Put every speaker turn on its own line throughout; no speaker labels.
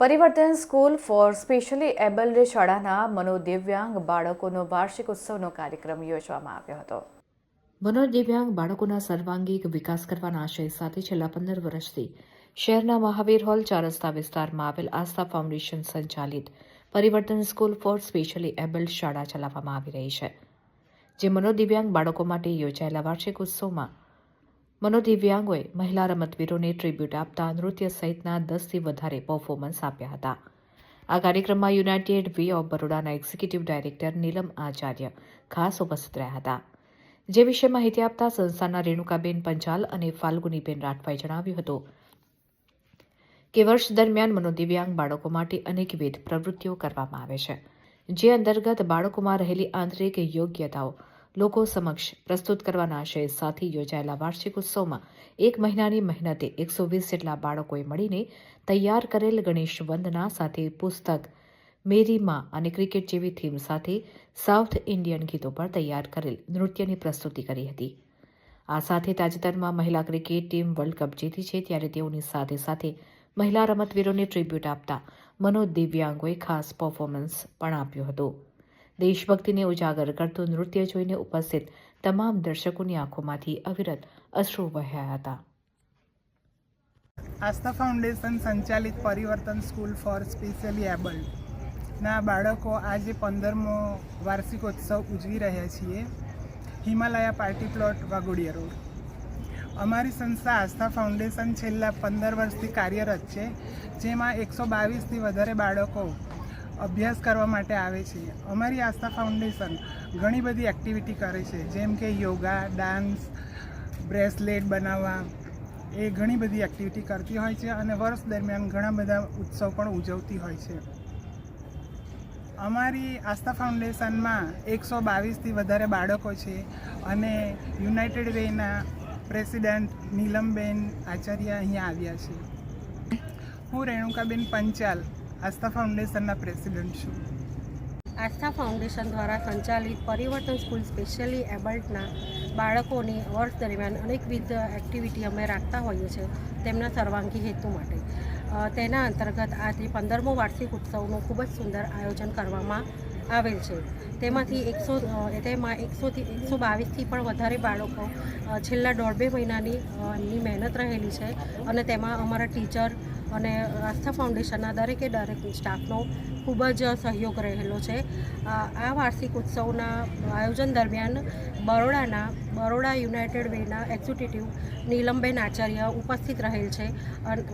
પરિવર્તન school four specially abled શાળાના મનોદિવ્યાંગ બાળકોનો વાર્ષિક ઉત્સવનો કાર્યક્રમ યોજવામાં આવ્યો હતો. મનોદિવ્યાંગ બાળકોના સર્વાંગીક વિકાસ કરવાના આશય સાથે છેલ્લા પંદર વર્ષથી શહેરના મહાવીર હોલ ચાર રસ્તા વિસ્તારમાં આવેલ આસ્થા ફાઉન્ડેશન સંચાલિત પરિવર્તન સ્કૂલ ફોર સ્પેશિયલી એબલ્ડ શાળા ચલાવવામાં આવી રહી છે, જે મનોદિવ્યાંગ બાળકો માટે યોજાયેલા વાર્ષિક ઉત્સવમાં મનોદિવ્યાંગોએ મહિલા રમતવીરોને ટ્રીબ્યુટ આપતા નૃત્ય સહિતના દસથી વધારે પર્ફોમન્સ આપ્યા હતા. આ કાર્યક્રમમાં યુનાઇટેડ વે ઓફ બરોડાના એક્ઝિક્યુટિવ ડાયરેક્ટર નીલમ આચાર્ય ખાસ ઉપસ્થિત રહ્યા હતા. જે વિશે માહિતી આપતા સંસ્થાના રેણુકાબેન પંચાલ અને ફાલ્ગુનીબેન રાઠવાએ જણાવ્યું હતું કે વર્ષ દરમિયાન મનોદિવ્યાંગ બાળકો માટે અનેકવિધ પ્રવૃત્તિઓ કરવામાં આવે છે, જે અંતર્ગત બાળકોમાં રહેલી આંતરિક યોગ્યતાઓ લોકો સમક્ષ પ્રસ્તુત કરવાના આશય સાથે યોજાયેલા વાર્ષિક ઉત્સવમાં એક મહિનાની મહેનતે એકસો વીસ જેટલા બાળકોએ મળીને તૈયાર કરેલ ગણેશ વંદના સાથે પુસ્તક મેરી માં અને ક્રિકેટ જેવી થીમ સાથે સાઉથ ઇન્ડિયન ગીતો પર તૈયાર કરેલ નૃત્યની પ્રસ્તુતિ કરી હતી. આ સાથે તાજેતરમાં મહિલા ક્રિકેટ ટીમ વર્લ્ડ કપ જીતી છે ત્યારે તેઓની સાથે સાથે મહિલા રમતવીરોને ટ્રીબ્યુટ આપતા મનોજ દિવ્યાંગોએ ખાસ પર્ફોમન્સ પણ આપ્યું હતું. દેશભક્તિને ઉજાગર કરતું નૃત્ય જોઈને ઉપસ્થિત તમામ દર્શકોની આંખોમાંથી અવિરત અશ્રુ વહ્યા હતા.
આસ્થા ફાઉન્ડેશન સંચાલિત પરિવર્તન સ્કૂલ ફોર સ્પેશિયલી એબલ્ડ. ના, બાળકો આજે પંદરમો વાર્ષિકોત્સવ ઉજવી રહ્યા છીએ. Himalaya party plot Waghodia road. અમારી સંસ્થા આસ્થા ફાઉન્ડેશન છેલ્લા પંદર વર્ષથી કાર્યરત છે, જેમાં એકસો બાવીસથી વધારે બાળકો અભ્યાસ કરવા માટે આવે છે. અમારી આસ્થા ફાઉન્ડેશન ઘણી બધી એક્ટિવિટી કરે છે. જેમ કે યોગા ડાન્સ બ્રેસલેટ બનાવવા, એ ઘણી બધી એક્ટિવિટી કરતી હોય છે અને વર્ષ દરમિયાન ઘણા બધા ઉત્સવ પણ ઉજવતી હોય છે. અમારી આસ્થા ફાઉન્ડેશનમાં એકસો બાવીસથી વધારે બાળકો છે અને યુનાઇટેડ વેના પ્રેસિડેન્ટ નીલમબેન આચાર્ય અહીંયા આવ્યા છે. હું રેણુકાબેન પંચાલ. આસ્થા ફાઉન્ડેશનના પ્રેસિડેન્ટ છું.
આસ્થા ફાઉન્ડેશન દ્વારા સંચાલિત પરિવર્તન સ્કૂલ સ્પેશિયલી એબલ્ટના બાળકોની વર્ષ દરમિયાન અનેકવિધ એક્ટિવિટી અમે રાખતા હોઈએ છીએ તેમના સર્વાંગી હેતુ માટે. તેના અંતર્ગત આજે પંદરમો વાર્ષિક ઉત્સવનું ખૂબ જ સુંદર આયોજન કરવામાં આવેલ છે. તેમાંથી એકસો તેમાં એકસોથી એકસો બાવીસથી પણ વધારે બાળકો છેલ્લા દોઢ બે મહિનાની એમની મહેનત રહેલી છે અને તેમાં અમારા ટીચર અને આસ્થા ફાઉન્ડેશનના દરેકે દરેક સ્ટાફનો ખૂબ જ સહયોગ રહેલો છે. આ વાર્ષિક ઉત્સવના આયોજન દરમિયાન બરોડાના, બરોડા યુનાઇટેડ વેના એક્ઝિક્યુટિવ નીલમબેન આચાર્ય ઉપસ્થિત રહેલ છે અન-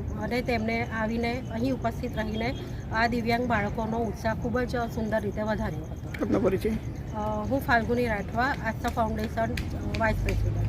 તેમને આવીને અહીં ઉપસ્થિત રહીને આ દિવ્યાંગ બાળકોનો ઉત્સાહ ખૂબ જ સુંદર રીતે વધાર્યો હતો.
પરિચય
હું Falguni Rathwa Aastha foundation vice president.